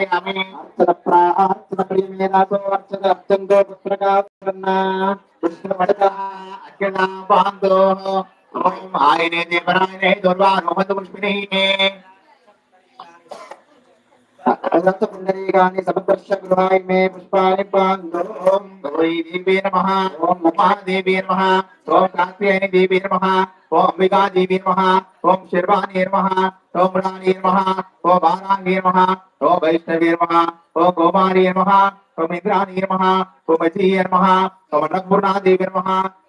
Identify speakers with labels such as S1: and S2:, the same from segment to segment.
S1: సమర్పయామి
S2: అర్చన ప్రార్థన ప్రియమేనాతో అర్చన అర్చంతో పుత్రకాన్న
S1: పుష్పమడక అర్చనా బాంధో ఓం ఆయనే దేవరాయనే దుర్వారోహత పుష్పిణీ रसपुण्डरीकानि सपदर्शगृहाय
S2: मे
S1: पुष्पाणि पान्तु ॐ गौरी नमः ॐ महादेवी
S2: नमः ॐ कात्यायनि देवी नमः ॐ अम्बिका देवी
S1: नमः ॐ शिर्वाणी नमः ॐ राणी नमः
S2: ॐ बालाङ्गी नमः ॐ
S1: वैष्णवी नमः ॐ गोमारी नमः
S2: ॐ इन्द्राणी नमः
S1: ॐ
S2: अजीय नमः ॐ
S1: अन्नपूर्णा देवी
S2: नमः।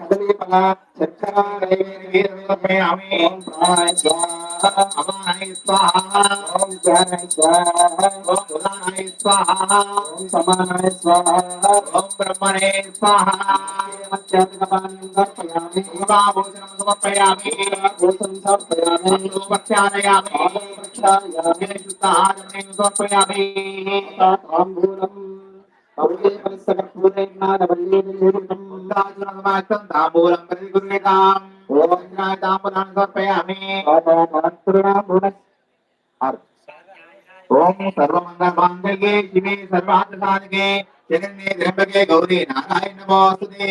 S2: कदलीफल शर्करा
S1: रैवेद्वीरमे अमे ओम
S2: प्राणाय स्वाहा ओम
S1: ओम स्वाहा ओम
S2: स्वाहा ओम
S1: ब्रह्मणे स्वाहा।
S2: భూతం సమర్పయామి
S1: భక్షాలయామి
S2: పాదం ప్రక్షాళయామి
S1: ఓం సర్వమంగళ మాంగళ్యే శివే సర్వార్థసాధకే జగన్నే గౌరీ నారాయణ నమోస్తుతే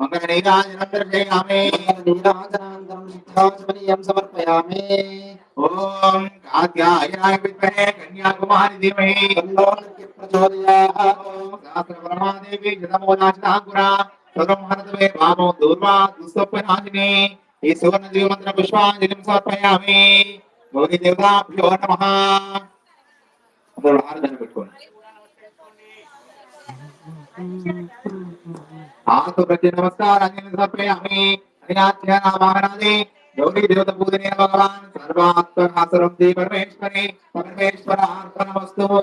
S1: మంగళ నీరాజనం దర్శయామి
S2: నీరాజనాంతరం సిద్ధాచమనీయం సమర్పయామి
S1: ఓం కాత్యాయనాయ విద్మహే కన్యాకుమారి ధీమహి
S2: తన్నోర్య ప్రచోదయాత్
S1: ఓం సహస్రబ్రహ్మాదేవి జనమోదాశనాంకురా స్వబ్రహ్మణతమే వామో దూర్వా దుస్వప్నాశిని ఈ సువర్ణ జీవమంత్ర పుష్పాంజలిం సమర్పయామి గౌరీ దేవతాభ్యో నమః అప్పుడు ఆరాధన పెట్టుకోండి ఆసుప్రతి నమస్కారాన్ని సమర్పయామి అనినాథ్య నామానాది గౌరీ దేవత పూజనీయ భగవాన్. సర్వాత్మ సర్వాత్మనాసరం శ్రీ పరమేశ్వరి. పరమేశ్వర ఆర్పణ వస్తువు